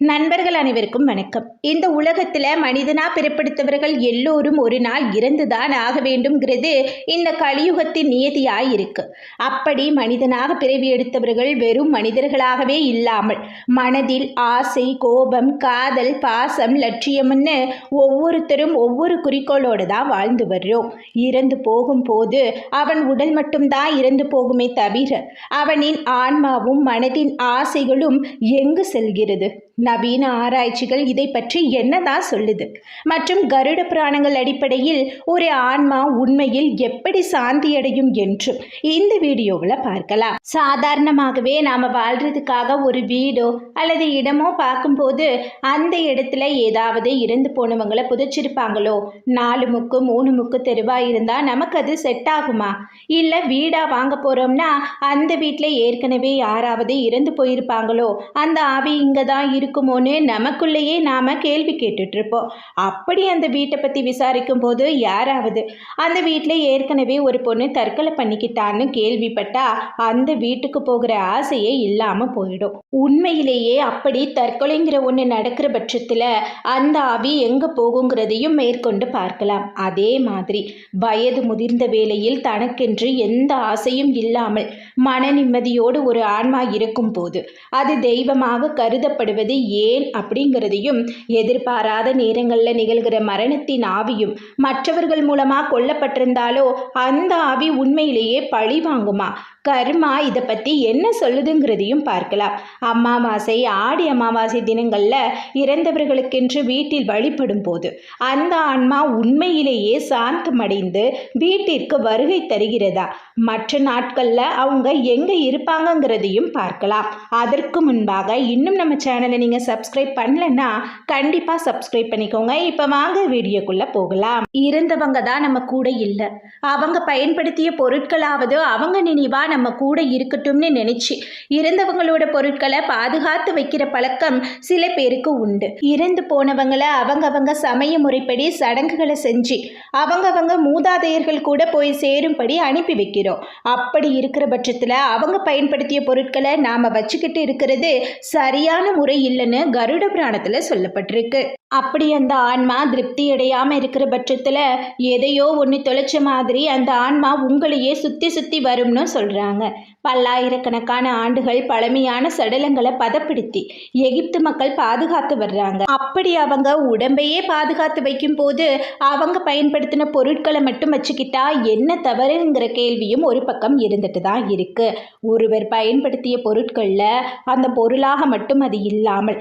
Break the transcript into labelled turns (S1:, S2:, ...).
S1: நண்பர்கள் அனைவருக்கும் வணக்கம். இந்த உலகத்தில் மனிதனா பிறப்படுத்தவர்கள் எல்லோரும் ஒரு நாள் இறந்துதான் ஆக வேண்டும்ங்கிறது இந்த கலியுகத்தின் நியதியாய் இருக்கு அப்படி மனிதனாக பிறவி எடுத்தவர்கள் வெறும் மனிதர்களாகவே இல்லாமல் மனதில் ஆசை கோபம் காதல் பாசம் லட்சியம்னு ஒவ்வொருத்தரும் ஒவ்வொரு குறிக்கோளோடு தான் வாழ்ந்து வர்றோம். இறந்து போகும்போது அவன் உடல் மட்டும்தான் இறந்து போகுமே தவிர அவனின் ஆன்மாவும் மனதின் ஆசைகளும் எங்கு செல்கிறது? நவீன ஆராய்ச்சிகள் இதை பற்றி என்னதான் சொல்லுது? மற்றும் கருட புராணங்கள் அடிப்படையில் ஒரு ஆன்மா உண்மையில் எப்படி சாந்தியடையும் என்றும் இந்த வீடியோவில் பார்க்கலாம். சாதாரணமாகவே நாம் வாழ்றதுக்காக ஒரு வீடோ அல்லது இடமோ பார்க்கும்போது அந்த இடத்துல ஏதாவது இறந்து போனவங்களை புதைச்சிருப்பாங்களோ? நாலு முக்கு மூணு முக்கு தெருவாக இருந்தால் நமக்கு அது செட் ஆகுமா? இல்லை வீடாக வாங்க போகிறோம்னா அந்த வீட்டில் ஏற்கனவே யாராவது இறந்து போயிருப்பாங்களோ? அந்த ஆவி இங்கே தான் இருக்குமோன்னு நமக்குள்ளேயே நாம் கேள்வி கேட்டுட்ருப்போம் அப்படி அந்த வீட்டை பற்றி விசாரிக்கும் போது யாராவது அந்த வீட்டில் ஏற்கனவே ஒரு பொண்ணு தற்கொலை பண்ணிக்கிட்டான்னு கேள்விப்பட்டா அந்த வீட்டுக்கு போகிற ஆசையே இல்லாமல் போயிடும். உண்மையிலேயே அப்படி தற்கொலைங்கிற ஒன்று நடக்கிற பட்சத்தில் அந்த ஆவி எங்கே போகுங்கிறதையும் மேற்கொண்டு பார்க்கலாம். அதே மாதிரி வயது முதிர்ந்த வேளையில் தனக்கென்று எந்த ஆசையும் இல்லாமல் மன நிம்மதியோடு ஒரு ஆன்மா இருக்கும் போது அது தெய்வமாக கருதப்படுவது ஏன் அப்படிங்கிறதையும் எதிர்பாராத நேரங்களில் நிகழ்கிற மரணத்தின் ஆவியும் மற்றவர்கள் மூலமாக கொல்லப்பட்டிருந்தாலோ அந்த ஆவி உண்மையிலேயே பழி வாங்குமா? கர்மா இதை பற்றி என்ன சொல்லுதுங்கிறதையும் பார்க்கலாம். அமாவாசை ஆடி அமாவாசை தினங்களில் இறந்தவர்களுக்கென்று வீட்டில் வழிபடும் போது அந்த ஆன்மா உண்மையிலேயே சாந்தமடைந்து வீட்டிற்கு வருகை தருகிறதா? மற்ற நாட்களில் அவங்க எங்கே இருப்பாங்கங்கிறதையும் பார்க்கலாம். அதற்கு முன்பாக இன்னும் நம்ம சேனலை நீங்கள் சப்ஸ்கிரைப் பண்ணலன்னா கண்டிப்பாக சப்ஸ்கிரைப் பண்ணிக்கோங்க. இப்போ வாங்க வீடியோக்குள்ளே போகலாம். இருந்தவங்க தான் நம்ம கூட இல்லை. அவங்க பயன்படுத்திய பொருட்களாவது அவங்க நினைவா நம்ம கூட இருக்கட்டும்னு நினைச்சு இறந்தவங்களோட பொருட்களை பாதுகாத்து வைக்கிற பழக்கம் சில பேருக்கு உண்டு. இறந்து போனவங்களை அவங்கவங்க சமய முறைப்படி சடங்குகளை செஞ்சு அவங்கவங்க மூதாதையர்கள் கூட போய் சேரும்படி அனுப்பி வைக்கிறோம். அப்படி இருக்கிற பட்சத்தில் அவங்க பயன்படுத்திய பொருட்களை நாம் வச்சுக்கிட்டு இருக்கிறது சரியான முறை இல்லைன்னு கருட புராணத்தில் சொல்லப்பட்டிருக்கு. அப்படி அந்த ஆன்மா திருப்தி அடையாமல் இருக்கிற பட்சத்தில் எதையோ ஒன்று தொலைச்ச மாதிரி அந்த ஆன்மா உங்களையே சுற்றி சுற்றி வரும்னு சொல்கிறாங்க பல்லாயிரக்கணக்கான ஆண்டுகள் பழமையான சடலங்களை பதப்படுத்தி எகிப்து மக்கள் பாதுகாத்து வர்றாங்க. அப்படி அவங்க உடம்பையே பாதுகாத்து வைக்கும் போது அவங்க பயன்படுத்தின பொருட்களை மட்டும் வச்சுக்கிட்டா என்ன தவறுங்கிற கேள்வியும் ஒரு பக்கம் இருந்துட்டு தான் இருக்கு. ஒருவர் பயன்படுத்திய பொருட்களில் அந்த பொருளாக மட்டும் அது இல்லாமல்